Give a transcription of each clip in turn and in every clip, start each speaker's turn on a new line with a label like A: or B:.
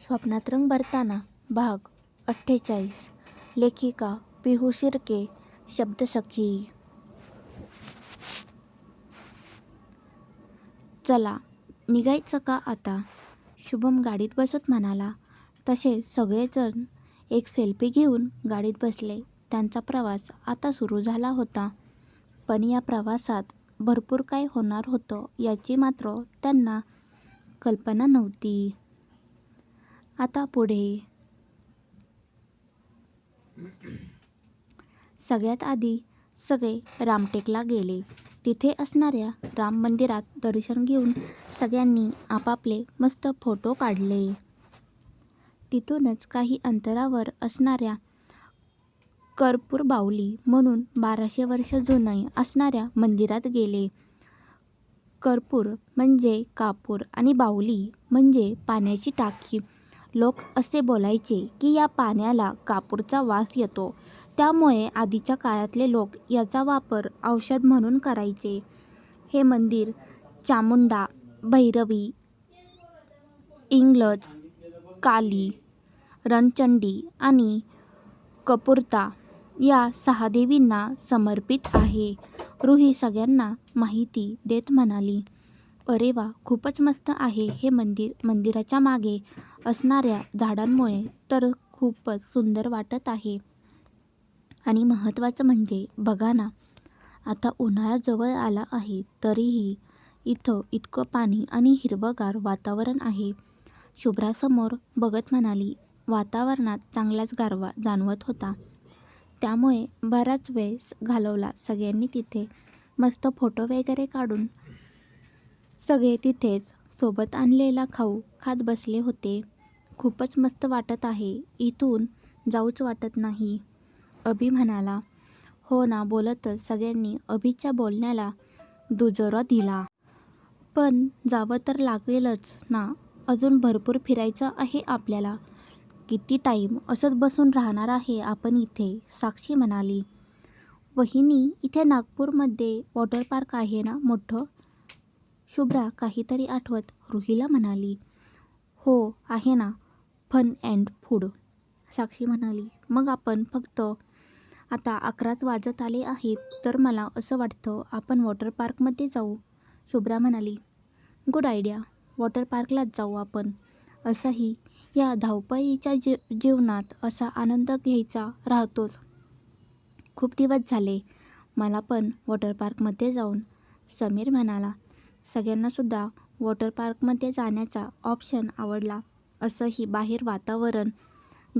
A: स्वप्नात रंग भरताना भाग अठ्ठेचाळीस. लेखिका पिहू शिर्के शब्दसखी चला निघायचं का आता? शुभम गाडीत बसत म्हणाला. तसे सगळेजण एक सेल्फी घेऊन गाडीत बसले. त्यांचा प्रवास आता सुरू झाला होता. पण या प्रवासात भरपूर काय होणार होतं याची मात्र त्यांना कल्पना नव्हती. आता पुढे. सगळ्यात आधी सगळे रामटेकला गेले. तिथे असणाऱ्या राम मंदिरात दर्शन घेऊन सगळ्यांनी आपापले मस्त फोटो काढले. तिथूनच काही अंतरावर असणाऱ्या कर्पूर बावली म्हणून बाराशे वर्ष जुने असणाऱ्या मंदिरात गेले. कर्पूर म्हणजे कापूर आणि बाऊली म्हणजे पाण्याची टाकी. लोक असे बोलायचे की या पाण्याला कापूरचा वास येतो. त्यामुळे आधीच्या काळातले लोक याचा वापर औषध म्हणून करायचे. हे मंदिर चामुंडा भैरवी इंग्लज काली रणचंडी आणि कपूरता या सहा देवींना समर्पित आहे. रुही सगळ्यांना माहिती देत म्हणाली अरे वा खूपच मस्त आहे हे मंदिर. मंदिराच्या मागे असणाऱ्या झाडांमुळे तर खूपच सुंदर वाटत आहे. आणि महत्त्वाचं म्हणजे बघा ना आता उन्हाळा जवळ आला आहे तरीही इथं इतकं पाणी आणि हिरवंगार वातावरण आहे. शुभ्रासमोर बघत म्हणाली वातावरणात चांगलाच गारवा जाणवत होता. त्यामुळे बराच वेळ घालवला सगळ्यांनी तिथे. मस्त फोटो वगैरे काढून सगळे तिथेच सोबत आणलेला खाऊ खात बसले होते. खूपच मस्त वाटत आहे. इथून जाऊच वाटत नाही. अभि म्हणाला हो ना बोलतच सगळ्यांनी अभिच्या बोलण्याला दुजोरा दिला. पण जावं तर लागेलच ना. अजून भरपूर फिरायचं आहे आपल्याला. किती टाईम असंच बसून राहणार आहे आपण इथे साक्षी म्हणाली. वहिनी इथे नागपूरमध्ये वॉटर पार्क आहे ना मोठं? शुभ्रा काहीतरी आठवत रुहीला म्हणाली हो आहे ना फन अँड फूड साक्षी म्हणाली मग आपण फक्त आता अकराच वाजत आले आहेत तर मला असं वाटतं आपण वॉटर पार्कमध्ये जाऊ. शुभ्रा म्हणाली गुड आयडिया वॉटर पार्कलाच जाऊ आपण. असंही या धावपळीच्या जे जीवनात असा आनंद घ्यायचा राहतोच. खूप दिवस झाले मला पण वॉटर पार्कमध्ये जाऊन. समीर म्हणाला सगळ्यांनासुद्धा वॉटर पार्कमध्ये जाण्याचा ऑप्शन आवडला. असंही बाहेर वातावरण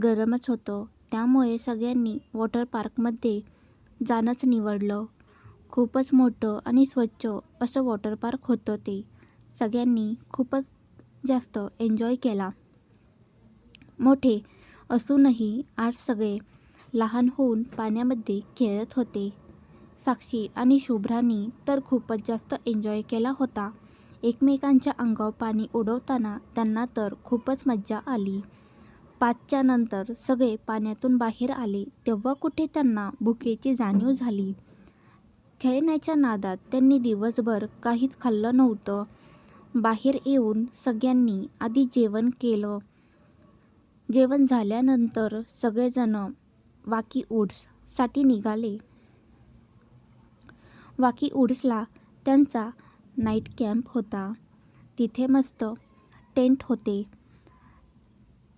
A: गरमच होतं. त्यामुळे सगळ्यांनी वॉटर पार्कमध्ये जाणंच निवडलं. खूपच मोठं आणि स्वच्छ असं वॉटर पार्क होतं ते. सगळ्यांनी खूपच जास्त एन्जॉय केला. मोठे असूनही आज सगळे लहान होऊन पाण्यामध्ये खेळत होते. साक्षी आणि शुभ्रानी तर खूपच जास्त एन्जॉय केला होता. एकमेकांच्या अंगावर पाणी उडवताना त्यांना तर खूपच मज्जा आली. पाचच्या नंतर सगळे पाण्यातून बाहेर आले तेव्हा कुठे त्यांना भुकेची जाणीव झाली. खेळण्याच्या नादात त्यांनी दिवसभर काहीच खाल्लं नव्हतं. बाहेर येऊन सगळ्यांनी आधी जेवण केलं. जेवण झाल्यानंतर सगळेजण वाकी साठी निघाले. वाकी उड्सला त्यांचा नाईट कॅम्प होता. तिथे मस्त टेंट होते.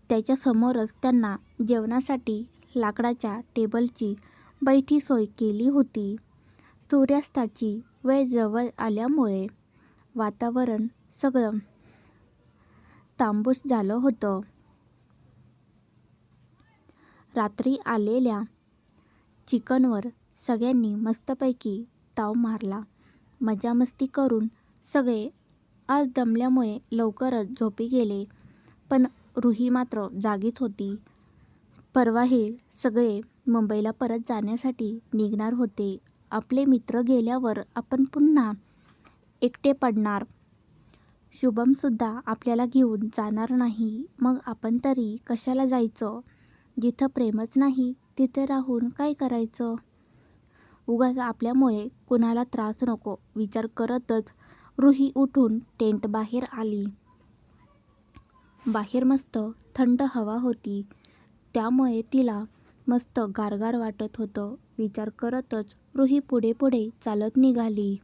A: त्याच्यासमोरच त्यांना जेवणासाठी लाकडाच्या टेबलची बैठी सोय केली होती. सूर्यास्ताची वेळ जवळ आल्यामुळे वातावरण सगळं तांबूस झालं होतं. रात्री आलेल्या चिकनवर सगळ्यांनी मस्तपैकी ताव मारला. मजामस्ती करून सगळे आज दमल्यामुळे लवकरच झोपी गेले. पण रुही मात्र जागीच होती. परवा हे सगळे मुंबईला परत जाण्यासाठी निघणार होते. आपले मित्र गेल्यावर आपण पुन्हा एकटे पडणार. शुभमसुद्धा आपल्याला घेऊन जाणार नाही. मग आपण तरी कशाला जायचं? जिथं प्रेमच नाही तिथे राहून काय करायचं? उगाच आपल्यामुळे कुणाला त्रास नको विचार करतच. रुही उठून टेंट बाहेर आली. बाहेर मस्त थंड हवा होती. त्यामुळे तिला मस्त गारगार वाटत होतं. विचार करतच रुही पुढे पुढे चालत निघाली.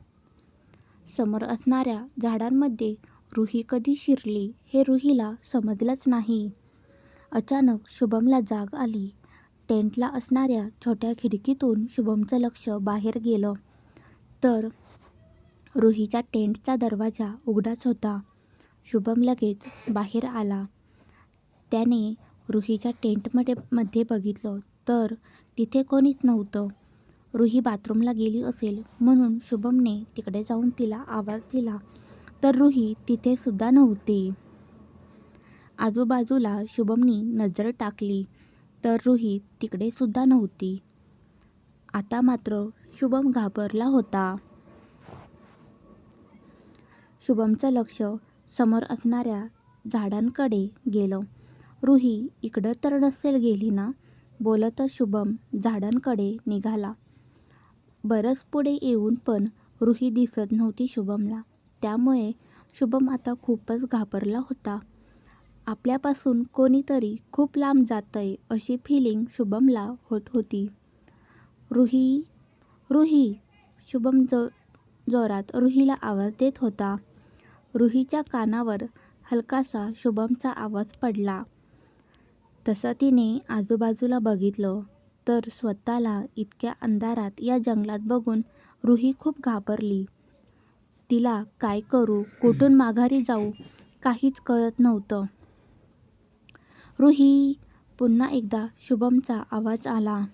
A: समोर असणाऱ्या झाडांमध्ये रुही कधी शिरली हे रुहीला समजलंच नाही. अचानक शुभमला जाग आली. टेंटला असणाऱ्या छोट्या खिडकीतून शुभमचं लक्ष बाहेर गेलं. तर रुहीच्या टेंटचा दरवाजा उघडाच होता. शुभम लगेच बाहेर आला. त्याने रुहीच्या टेंटमध्ये मध्ये बघितलं तर तिथे कोणीच नव्हतं. रुही बाथरूमला गेली असेल म्हणून शुभमने तिकडे जाऊन तिला आवाज दिला. तर रुही तिथेसुद्धा नव्हती. आजूबाजूला शुभमनी नजर टाकली. तर रुही तिकडे सुद्धा नव्हती. आता मात्र शुभम घाबरला होता. शुभमचं लक्ष समोर असणाऱ्या झाडांकडे गेलं. रुही इकडं तर नसेल गेली ना? बोलतच शुभम झाडांकडे निघाला. बरंच पुढे येऊन पण रुही दिसत नव्हती शुभमला. त्यामुळे शुभम आता खूपच घाबरला होता. आपल्यापासून कोणीतरी खूप लांब जातंय अशी फिलिंग शुभमला होत होती. रुही रुही शुभम जो जोरात रुहीला आवाज देत होता. रुहीच्या कानावर हलकासा शुभमचा आवाज पडला. तसं तिने आजूबाजूला बघितलं तर स्वतःला इतक्या अंधारात या जंगलात बघून रुही खूप घाबरली. तिला काय करू? कुठून माघारी जाऊ? काहीच कळत नव्हतं. रुही पुन्हा एकदा शुभमचा आवाज आला.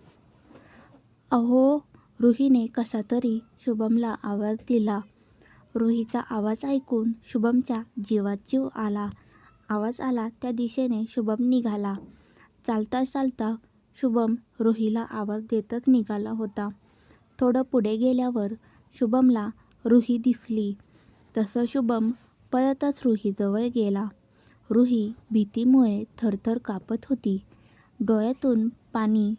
A: अहो रुहीने कसा तरी शुभमला आवाज दिला. रुहीचा आवाज ऐकून शुभमच्या जीवात जीव आला. आवाज आला त्या दिशेने शुभम निघाला. चालता चालता शुभम रुहीला आवाज देतच निघाला होता. थोडं पुढे गेल्यावर शुभमला रुही दिसली. तसं शुभम पळतच रुहीजवळ गेला. रुही भीतीमुळे थरथर कापत होती. डोळ्यातून पाणी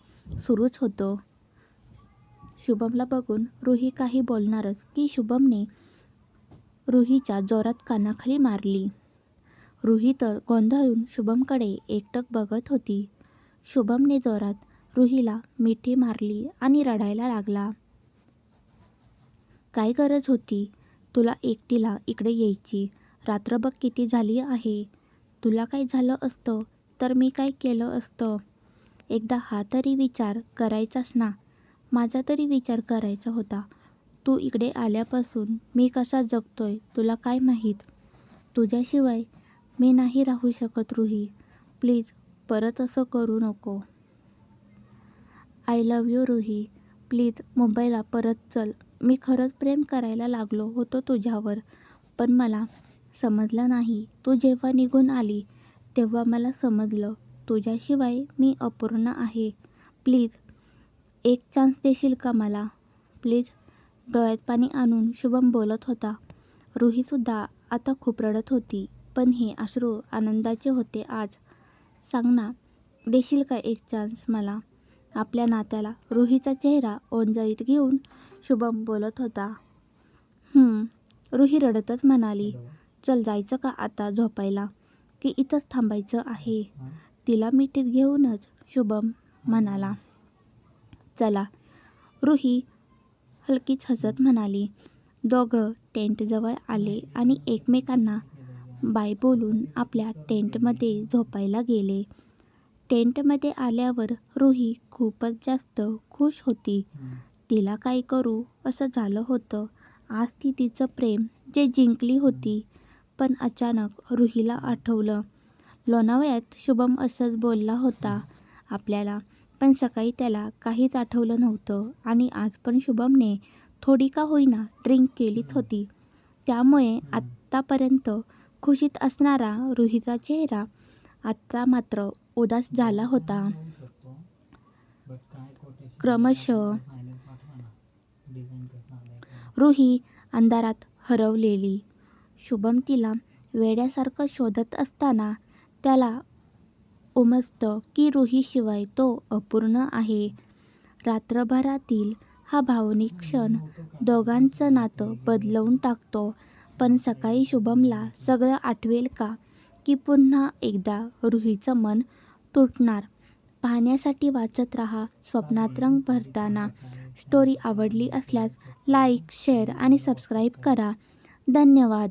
A: सुरूच होतं. शुभमला बघून रुही काही बोलणारच की शुभमने रुहीच्या जोरात कानाखाली मारली. रुही तर गोंधळून शुभमकडे एकटक बघत होती. शुभमने जोरात रुहीला मिठी मारली आणि रडायला लागला. काय गरज होती? तुला एकटीला इकडे यायची. रात्र बघ किती झाली आहे? तुला काय झालं असतं तर मी काय केलं असतं? एकदा हा तरी विचार करायचाच ना. माझा तरी विचार करायचा होता. तू इकडे आल्यापासून मी कसा जगतोय तुला काय माहीत? तुझ्याशिवाय मी नाही राहू शकत रुही. प्लीज परत असं करू नको. I love you Ruhi. Please मुंबईला परत चल. मी खरंच प्रेम करायला लागलो होतो तुझ्यावर पण मला समजला नाही. तू जेव्हा निघून आली तेव्हा मला समजलं तुझ्याशिवाय मी अपूर्ण आहे. प्लीज एक चान्स देशील का मला? प्लीज डोळ्यात पाणी आणून शुभम बोलत होता. रुहीसुद्धा आता खूप रडत होती पण हे अश्रू आनंदाचे होते आज. सांग ना देशील का एक चान्स मला? आपल्या नात्याला रुहीचा चेहरा ओंजळीत घेऊन शुभम बोलत होता. रुही रडतच म्हणाली. चल जायचं का आता झोपायला? की इथंच थांबायचं आहे. तिला मिठीत घेऊनच शुभम म्हणाला. चला. रुही हलकीच हसत म्हणाली. दोघं टेंटजवळ आले आणि एकमेकांना बाय बोलून आपल्या टेंटमध्ये झोपायला गेले. टेंटमध्ये आल्यावर रुही खूपच जास्त खुश होती. तिला काय करू? असं झालं होतं. आज ती तिचं प्रेम जे जिंकली होती पण अचानक रुहीला आठवलं. लोणावळ्यात शुभम असंच बोलला होता आपल्याला पण सकाळी त्याला काहीच आठवलं नव्हतं आणि आज पण शुभमने थोडी का होईना ड्रिंक केलीच होती. त्यामुळे आत्तापर्यंत खुशीत असणारा रुहीचा चेहरा आत्ता मात्र उदास झाला होता. क्रमशः रुही अंधारात हरवलेली. शुभम तिला वेड्यासारखं शोधत असताना त्याला उमजतं की रुहीशिवाय तो अपूर्ण आहे. रात्रभरातील हा भावनिक क्षण दोघांचं नातं बदलवून टाकतो. पण सकाळी शुभमला सगळं आठवेल का? की पुन्हा एकदा रुहीचं मन तुटणार. पाहण्यासाठी वाचत राहा स्वप्नात रंग भरताना. स्टोरी आवडली असल्यास लाईक शेअर आणि सबस्क्राईब करा. धन्यवाद.